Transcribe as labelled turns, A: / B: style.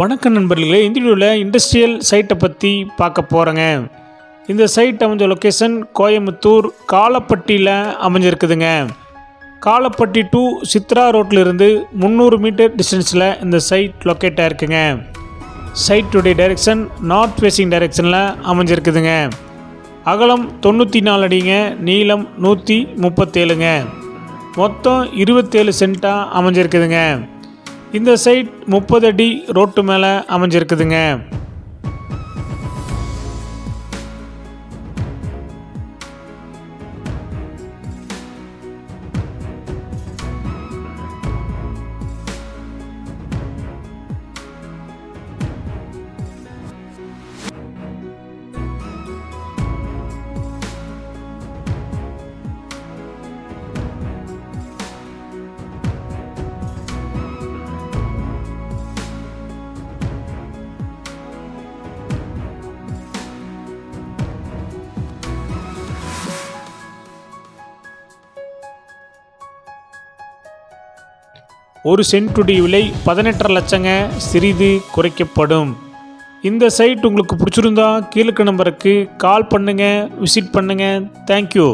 A: வணக்கம் நண்பர்களே இந்த வீடியோவில் இண்டஸ்ட்ரியல் சைட்டை பற்றி பார்க்க போகிறேங்க இந்த சைட் அமைஞ்ச லொக்கேஷன் கோயம்புத்தூர் காலப்பட்டியில் அமைஞ்சிருக்குதுங்க. காலப்பட்டி டு சித்ரா ரோட்டில் இருந்து முந்நூறு மீட்டர் டிஸ்டன்ஸில் இந்த சைட் லொக்கேட் ஆயிருக்குங்க. சைட்டுடைய டைரெக்ஷன் நார்த் ஃபேஸிங் டைரெக்ஷனில் அமைஞ்சிருக்குதுங்க. அகலம் தொண்ணூற்றி நாலு அடிங்க நீளம் நூற்றி முப்பத்தேழுங்க. மொத்தம் இருபத்தேழு சென்ட்டாக அமைஞ்சிருக்குதுங்க. இந்த சைட் முப்பது அடி ரோட்டு மேலே அமைஞ்சிருக்குதுங்க. ஒரு சென்ட்டுடைய விலை பதினெட்டரை லட்சங்க சிறிது குறைக்கப்படும். இந்த சைட் உங்களுக்கு பிடிச்சிருந்தா கீழக்கு நம்பருக்கு கால் பண்ணுங்கள் விசிட் பண்ணுங்கள் தேங்க்யூ